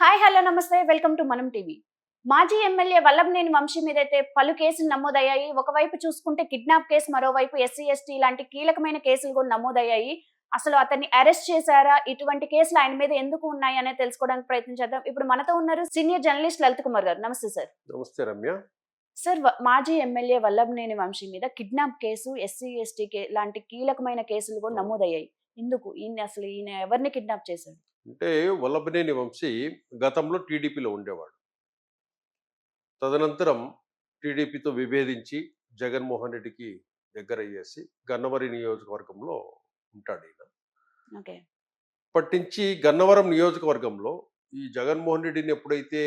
Hi hello namaste. Welcome to Manam TV. మాజీ MLA Vallabhaneni Vamsi మీద అయితే పలు కేసులు నమోదయ్యాయి. ఒకవైపు చూసుకుంటే కిడ్నాప్ కేసు మరోవైపు ఎస్సీ ఎస్టీ లాంటి కీలకమైన కేసులు కూడా నమోదయ్యాయి. అసలు అతన్ని అరెస్ట్ చేశారా? ఇటువంటి కేసులు ఆయన మీద ఎందుకు ఉన్నాయి అనేది తెలుసుకోవడానికి ప్రయత్నం చేద్దాం. ఇప్పుడు మనతో ఉన్నారు సీనియర్ జర్నలిస్ట్ లలిత్ కుమార్ గారు. నమస్తే సార్. నమస్తే రమ్య. సార్ మాజీ ఎమ్మెల్యే వల్లభనేని వంశీ మీద కిడ్నాప్ కేసు ఎస్సీ ఎస్టీ కే లాంటి కీలకమైన కేసులు కూడా నమోదయ్యాయి. ఎందుకు? ఈయన అసలు ఈయన ఎవరిని కిడ్నాప్ చేశాడు? అంటే వల్లభనేని వంశీ గతంలో టీడీపీలో ఉండేవాడు. తదనంతరం టీడీపీతో విభేదించి జగన్మోహన్ రెడ్డికి దగ్గర అయ్యేసి గన్నవరి నియోజకవర్గంలో ఉంటాడు ఈయన. నుంచి గన్నవరం నియోజకవర్గంలో ఈ జగన్మోహన్ రెడ్డిని ఎప్పుడైతే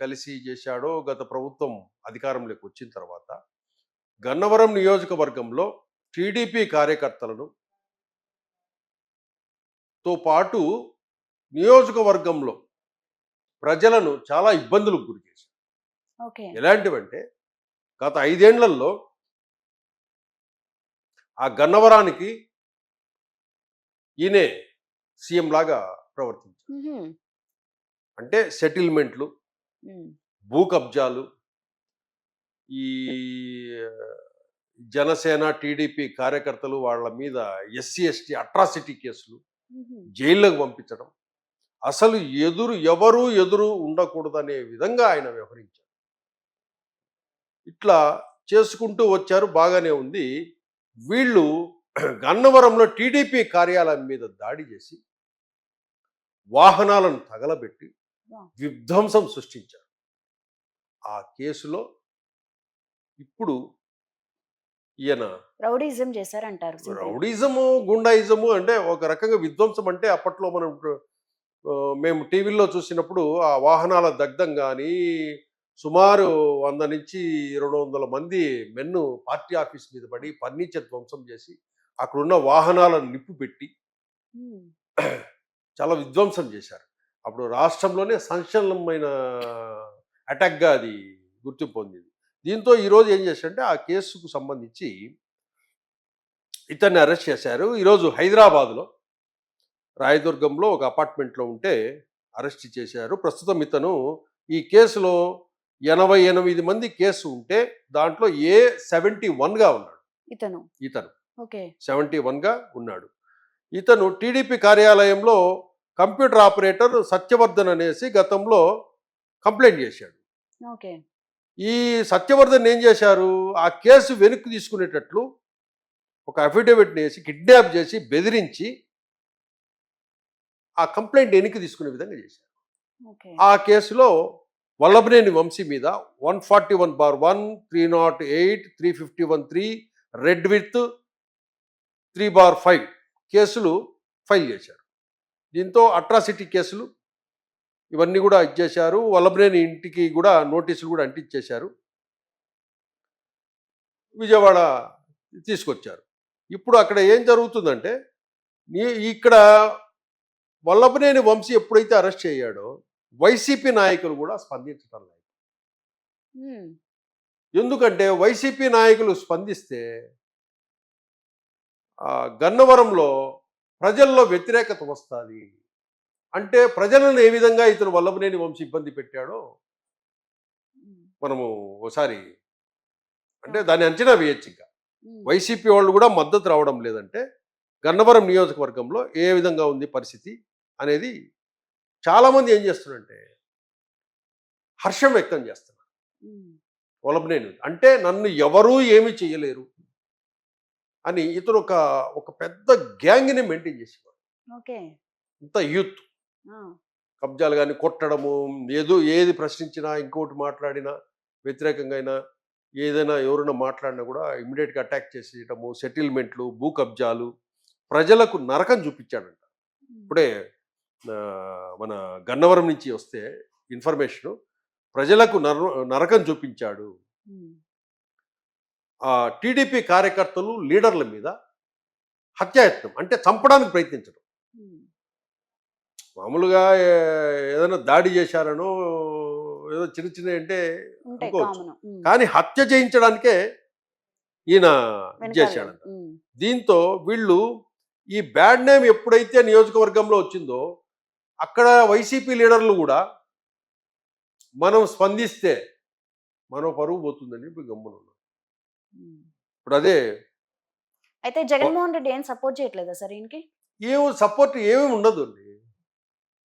కలిసి చేశాడో గత ప్రభుత్వం అధికారంలోకి వచ్చిన తర్వాత గన్నవరం నియోజకవర్గంలో టీడీపీ కార్యకర్తలను తో పాటు నియోజకవర్గంలో ప్రజలను చాలా ఇబ్బందులకు గురి చేశారు ఓకే ఎలాంటివంటే గత ఐదేళ్ళలో ఆ గన్నవరానికి ఈయనే సీఎం లాగా ప్రవర్తించారు. అంటే సెటిల్మెంట్లు. భూ కబ్జాలు ఈ జనసేన టీడీపీ కార్యకర్తలు వాళ్ళ మీద ఎస్సీ ఎస్టీ అట్రాసిటీ కేసులు. జైల్లోకి పంపించడం అసలు ఎదురు ఎవరు ఎదురు ఉండకూడదనే విధంగా ఆయన వ్యవహరించారు ఇట్లా చేసుకుంటూ వచ్చారు బాగానే ఉంది వీళ్ళు గన్నవరంలో టీడీపీ కార్యాలయం మీద దాడి చేసి వాహనాలను తగలబెట్టి. విధ్వంసం సృష్టించారు ఆ కేసులో ఇప్పుడు ఈయన రౌడీజం చేశారంటారు. రౌడీజము గుండాయిజము అంటే ఒక రకంగా విధ్వంసం అంటే అప్పట్లో మనం మేము టీవీల్లో చూసినప్పుడు ఆ వాహనాల దగ్ధం కానీ సుమారు వంద నుంచి రెండు వందల మంది మెన్ను పార్టీ ఆఫీస్ మీద పడి ఫర్నిచర్ ధ్వంసం చేసి అక్కడున్న వాహనాలను నిప్పు పెట్టి. చాలా విధ్వంసం చేశారు. అప్పుడు రాష్ట్రంలోనే సంచలనమైన అటాక్గా అది గుర్తింపు పొందింది. దీంతో ఈరోజు ఏం చేశారంటే ఆ కేసుకు సంబంధించి ఇతన్ని అరెస్ట్ చేశారు. ఈరోజు హైదరాబాద్లో రాయదుర్గంలో ఒక అపార్ట్మెంట్లో ఉంటే అరెస్ట్ చేశారు. ప్రస్తుతం ఇతను ఈ కేసులో ఎనభై ఎనిమిది మంది కేసు ఉంటే దాంట్లో ఏ సెవెంటీ వన్గా ఉన్నాడు. ఇతను. ఇతను. ఓకే. సెవెంటీ వన్గా ఉన్నాడు. ఇతను టీడీపీ కార్యాలయంలో కంప్యూటర్ ఆపరేటర్ సత్యవర్ధన్ అనేసి గతంలో కంప్లైంట్ చేశాడు. ఓకే. ఈ సత్యవర్ధన్ ఏం చేశారు? ఆ కేసు వెనక్కి తీసుకునేటట్లు ఒక అఫిడవిట్ వేసి కిడ్నాప్ చేసి బెదిరించి ఆ కంప్లైంట్ వెనక్కి తీసుకునే విధంగా చేశారు. ఆ కేసులో వల్లభనేని వంశీ మీద one forty one bar one three naught eight three fifty one three read with three bar five కేసులు ఫైల్ చేశారు. దీంతో అట్రాసిటీ కేసులు ఇవన్నీ కూడా ఇచ్చేశారు వల్లభనేని ఇంటికి కూడా నోటీసులు కూడా అంటించేశారు. విజయవాడ తీసుకొచ్చారు. ఇప్పుడు అక్కడ ఏం జరుగుతుందంటే ఇక్కడ వల్లభనేని వంశీ ఎప్పుడైతే అరెస్ట్ అయ్యాడో వైసీపీ నాయకులు కూడా స్పందించడం లేదు. ఎందుకంటే వైసీపీ నాయకులు స్పందిస్తే గన్నవరంలో ప్రజల్లో వ్యతిరేకత వస్తుంది అంటే ప్రజలను ఏ విధంగా ఇతను వల్లభనేని వంశీ ఇబ్బంది పెట్టాడో. మనము ఒకసారి అంటే దాన్ని అంచనా వేయచ్చు ఇంకా. వైసీపీ వాళ్ళు కూడా మద్దతు రావడం లేదంటే గన్నవరం నియోజకవర్గంలో ఏ విధంగా ఉంది పరిస్థితి అనేది చాలామంది ఏం చేస్తున్నారంటే హర్షం వ్యక్తం చేస్తున్నారు. వలభనేని అంటే నన్ను ఎవరూ ఏమీ చేయలేరు అని ఇతను ఒక ఒక పెద్ద గ్యాంగ్ని మెయింటైన్ చేసేవాడు ఇంత యూత్. కబ్జాలు కానీ కొట్టడము ఏదో ఏది ప్రశ్నించినా ఇంకోటి మాట్లాడినా వ్యతిరేకంగా అయినా ఏదైనా ఎవరైనా మాట్లాడినా కూడా ఇమీడియట్గా అటాక్ చేసేయటము సెటిల్మెంట్లు భూ కబ్జాలు ప్రజలకు నరకం చూపించాడంట. ఇప్పుడే మన గన్నవరం నుంచి వస్తే ఇన్ఫర్మేషన్ ప్రజలకు నర నరకం చూపించాడు. ఆ టీడీపీ కార్యకర్తలు లీడర్ల మీద హత్యాయత్నం అంటే చంపడానికి ప్రయత్నించడం. మామూలుగా ఏదైనా దాడి చేశారనో ఏదో చిన్న చిన్న అంటే అనుకోవచ్చు. కానీ హత్య చేయించడానికే ఈయన మ్. దీంతో వీళ్ళు ఈ బ్యాడ్ నేమ్ ఎప్పుడైతే నియోజకవర్గంలో వచ్చిందో అక్కడ వైసీపీ లీడర్లు కూడా మనం స్పందిస్తే మన పరువు పోతుందని ఇప్పుడు గమ్మున. ఇప్పుడు అదే అయితే జగన్మోహన్ రెడ్డి ఏం సపోర్ట్ చేయట్లేదా సార్ ఈయనకి? ఏం సపోర్ట్ ఏమీ ఉండదు అండి.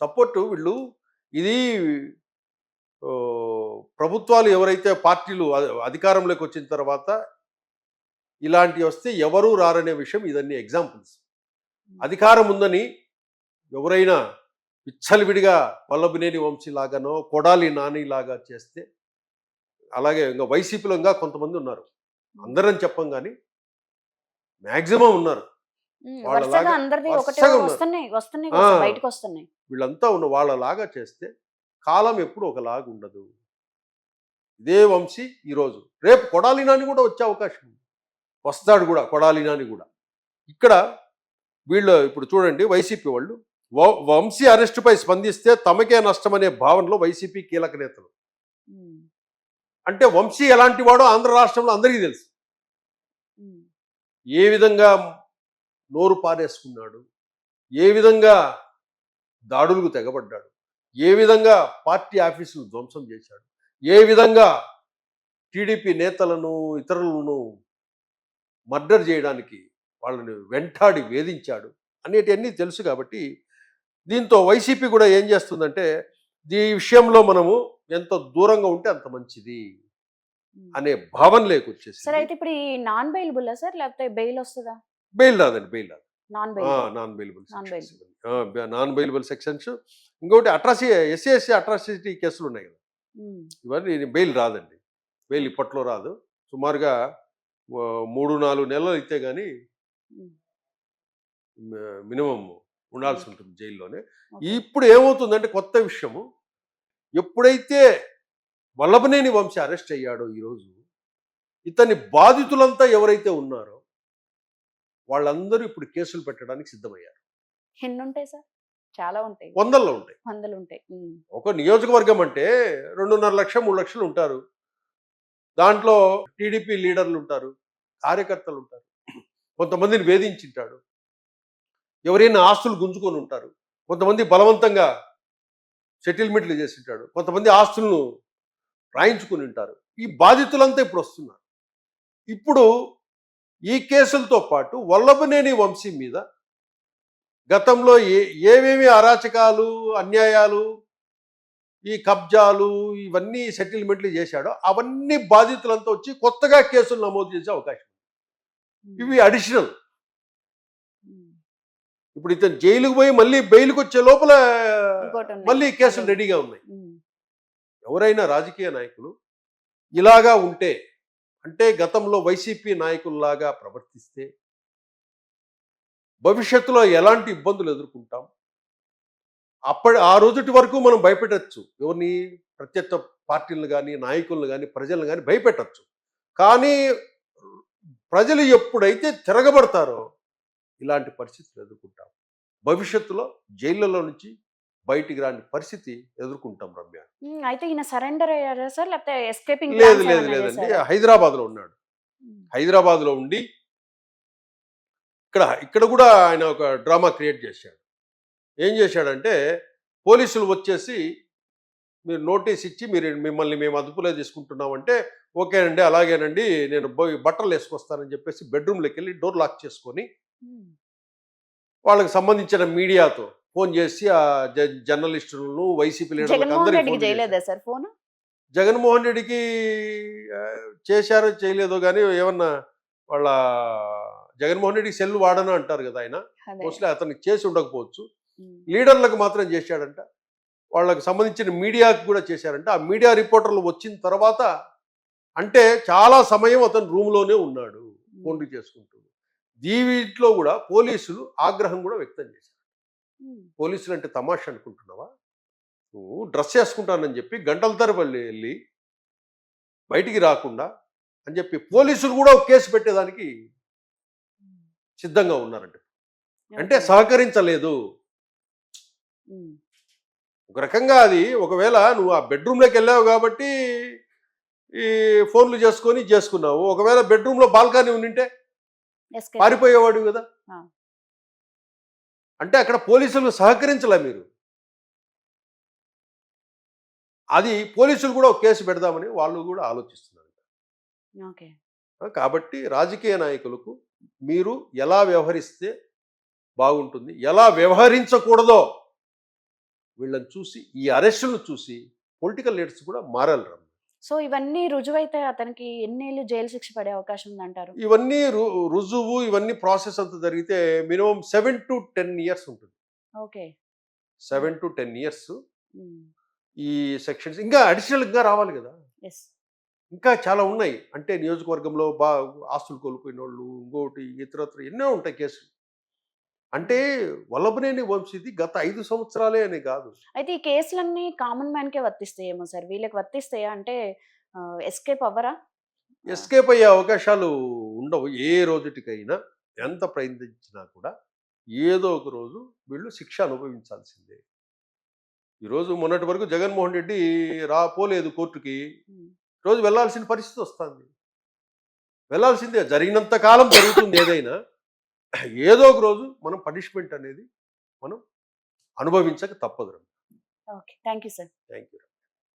సపోర్ట్ వీళ్ళు ఇది ప్రభుత్వాలు ఎవరైతే పార్టీలు అధికారంలోకి వచ్చిన తర్వాత ఇలాంటివి వస్తే ఎవరు రారనే విషయం ఇదన్నీ ఎగ్జాంపుల్స్ అధికారం ఉందని ఎవరైనా విచ్చలవిడిగా వల్లభనేని వంశీ లాగానో కొడాలి నాని లాగా చేస్తే అలాగే ఇంకా వైసీపీలో ఇంకా కొంతమంది ఉన్నారు. అందరం చెప్పం కానీ మ్యాక్సిమం ఉన్నారు. వీళ్ళంతా ఉన్న వాళ్ళలాగా చేస్తే కాలం ఎప్పుడు ఒకలాగా ఉండదు. ఇదే వంశీ ఈరోజు. రేపు కొడాలి నాని కూడా వచ్చే అవకాశం ఉంది. వస్తాడు కూడా కొడాలి నాని కూడా. ఇక్కడ వీళ్ళు ఇప్పుడు చూడండి వైసీపీ వాళ్ళు వంశీ అరెస్టుపై స్పందిస్తే తమకే నష్టమనే భావనలో వైసీపీ కీలక నేతలు. అంటే వంశీ ఎలాంటి వాడో ఆంధ్ర రాష్ట్రంలో అందరికీ తెలుసు. ఏ విధంగా నోరు పారేసుకున్నాడు ఏ విధంగా దాడులకు తెగబడ్డాడు ఏ విధంగా పార్టీ ఆఫీసులు ధ్వంసం చేశాడు ఏ విధంగా టీడీపీ నేతలను ఇతరులను మర్డర్ చేయడానికి వాళ్ళని వెంటాడి వేధించాడు అనేటివన్నీ తెలుసు కాబట్టి దీంతో వైసీపీ కూడా ఏం చేస్తుందంటే ఈ విషయంలో మనము ఎంత దూరంగా ఉంటే అంత మంచిది. అనే భావన లేకొచ్చేసి సరే అయితే ఇప్పుడు ఈ నాన్ బెయిలబుల్ సార్? లేకపోతే బెయిల్ వస్తుందా? బెయిల్ రాదండి బెయిల్ రాదు non bail non bailable non bailable. Sections. ఇంకొకటి అట్రాసి ఎస్సీ ఎస్సీ అట్రాసిటీ కేసులు ఉన్నాయి కదా ఇవన్నీ బెయిల్ రాదండి. బెయిల్ ఇప్పట్లో రాదు. సుమారుగా మూడు నాలుగు నెలలు అయితే కానీ మినిమం ఉండాల్సి ఉంటుంది జైల్లోనే. ఇప్పుడు ఏమవుతుందంటే కొత్త విషయము. ఎప్పుడైతే వల్లభనేని వంశీ అరెస్ట్ అయ్యాడో ఈరోజు ఇతని బాధితులంతా ఎవరైతే ఉన్నారో వాళ్ళందరూ ఇప్పుడు కేసులు పెట్టడానికి సిద్ధమయ్యారు. ఎన్ని ఉంటాయి సార్? చాలా ఉంటాయి. వందల్లో ఉంటాయి. వందలు ఉంటాయి ఒక నియోజకవర్గం అంటే రెండున్నర లక్షలు మూడు లక్షలు ఉంటారు. దాంట్లో టీడీపీ లీడర్లు ఉంటారు కార్యకర్తలు ఉంటారు. కొంతమందిని వేధించింటాడు. ఎవరైనా ఆస్తులు గుంజుకొని ఉంటారు. కొంతమంది బలవంతంగా సెటిల్మెంట్లు చేసింటాడు. కొంతమంది ఆస్తులను రాయించుకుని ఉంటారు. ఈ బాధితులంతా ఇప్పుడు వస్తున్నారు. ఇప్పుడు ఈ కేసులతో పాటు వల్లభనేని వంశీ మీద గతంలో ఏ ఏమేమి అరాచకాలు అన్యాయాలు ఈ కబ్జాలు ఇవన్నీ సెటిల్మెంట్లు చేశాడో అవన్నీ బాధితులంతా వచ్చి కొత్తగా కేసులు నమోదు చేసే అవకాశం ఇవి అడిషనల్. ఇప్పుడు ఇతను జైలుకు పోయి మళ్ళీ బెయిల్కి వచ్చే లోపల. మళ్ళీ కేసులు రెడీగా ఉన్నాయి. ఎవరైనా రాజకీయ నాయకులు ఇలాగా ఉంటే అంటే గతంలో వైసీపీ నాయకుల్లాగా ప్రవర్తిస్తే భవిష్యత్తులో ఎలాంటి ఇబ్బందులు ఎదుర్కొంటాం? అప్పటి ఆ రోజుటి వరకు మనం భయపెట్టచ్చు. ఎవరిని ప్రత్యర్థ పార్టీలను కానీ నాయకులను కానీ ప్రజలను కానీ భయపెట్టచ్చు. కానీ ప్రజలు ఎప్పుడైతే తిరగబడతారో ఇలాంటి పరిస్థితులు ఎదుర్కొంటాం. భవిష్యత్తులో జైళ్ళలో నుంచి బయటికి రాని పరిస్థితి ఎదుర్కొంటాం రమ్య. అయితే ఈయన సరెండర్ అయ్యారా సార్? లేకపోతే ఎస్కేపింగ్ లేదు లేదు లేదండి. హైదరాబాద్లో ఉన్నాడు. హైదరాబాద్లో ఉండి ఇక్కడ ఇక్కడ కూడా ఆయన ఒక డ్రామా క్రియేట్ చేశాడు. ఏం చేశాడంటే పోలీసులు వచ్చేసి మీరు నోటీస్ ఇచ్చి మీరు మిమ్మల్ని మేము అదుపులో తీసుకుంటున్నామంటే ఓకేనండి అలాగేనండి నేను బట్టలు వేసుకొస్తానని చెప్పేసి బెడ్రూమ్లోకి వెళ్ళి డోర్ లాక్ చేసుకొని వాళ్ళకి సంబంధించిన మీడియాతో ఫోన్ చేసి ఆ జర్నలిస్టులను వైసీపీ లీడర్లకు జగన్మోహన్ రెడ్డికి ఫోన్? జగన్మోహన్ చేశారో చేయలేదో కానీ ఏమన్నా వాళ్ళ జగన్మోహన్ రెడ్డికి సెల్ వాడను అంటారు కదా ఆయన. మోస్ట్లీ అతనికి చేసి ఉండకపోవచ్చు. లీడర్లకు మాత్రం చేశాడంట. వాళ్ళకి సంబంధించిన మీడియాకు కూడా చేశారంట. ఆ మీడియా రిపోర్టర్లు వచ్చిన తర్వాత అంటే చాలా సమయం అతను రూమ్లోనే ఉన్నాడు. ఫోన్లు చేసుకుంటూ. దీంట్లో కూడా పోలీసులు ఆగ్రహం కూడా వ్యక్తం చేశారు. పోలీసులు అంటే తమాషా అనుకుంటున్నావా? నువ్వు డ్రెస్ వేసుకుంటానని చెప్పి గంటల తరబడి వెళ్ళి బయటికి రాకుండా అని చెప్పి పోలీసులు కూడా ఒక కేసు పెట్టేదానికి సిద్ధంగా ఉన్నారంట అంటే. సహకరించలేదు. ఒక రకంగా అది ఒకవేళ నువ్వు ఆ బెడ్రూమ్లోకి వెళ్ళావు కాబట్టి ఈ ఫోన్లు చేసుకొని చేసుకున్నావు. ఒకవేళ బెడ్రూమ్లో బాల్కనీ ఉండింటే. పారిపోయేవాడు కదా. అంటే అక్కడ పోలీసులు సహకరించలే మీరు అది పోలీసులు కూడా ఒక కేసు పెడదామని వాళ్ళు కూడా ఆలోచిస్తున్నారు కాబట్టి రాజకీయ నాయకులకు మీరు ఎలా వ్యవహరిస్తే బాగుంటుంది ఎలా వ్యవహరించకూడదో వీళ్ళని చూసి ఈ అరెస్టులను చూసి పొలిటికల్ లీడర్స్ కూడా మారాలి. సో ఇవన్నీ రుజువైతే అతనికి ఎన్నేళ్ళు జైలు శిక్ష పడే అవకాశం ఉందంటారు? ఇవన్నీ రుజువు ఇవన్నీ ప్రాసెస్ అంతా జరిగితే minimum seven to ten years ఉంటుంది. Okay. Seven to ten years ఈ సెక్షన్స్. ఇంకా అడిషనల్ ఇంకా రావాలి కదా? ఎస్. ఇంకా చాలా ఉన్నాయి. అంటే నియోజకవర్గంలో బా ఆస్తులు కోల్పోయిన వాళ్ళు ఇంకోటి ఇతరత్ర ఎన్నో ఉంటాయి కేసులు. అంటే వల్లభనేని వంశీది గత ఐదు సంవత్సరాలే అని కాదు. అయితే ఈ కేసులన్నీ కామన్ మ్యాన్ కే వర్తిస్తాయేమో సార్. వీళ్ళకి వర్తిస్తాయా? అంటే ఎస్కేప్ అవ్వరా? ఎస్కేప్ అయ్యే అవకాశాలు ఉండవు. ఏ రోజుటికైనా ఎంత ప్రయత్నించినా కూడా ఏదో ఒక రోజు వీళ్ళు శిక్ష అనుభవించాల్సిందే. ఈరోజు మొన్నటి వరకు జగన్మోహన్ రెడ్డి రా పోలేదు కోర్టుకి. రోజు వెళ్ళాల్సిన పరిస్థితి వస్తుంది. వెళ్ళాల్సిందే. జరిగినంత కాలం జరుగుతుంది ఏదైనా. ఏదో ఒక రోజు మనం పనిష్మెంట్ అనేది మనం అనుభవించక తప్పదు. Thank you sir. Thank you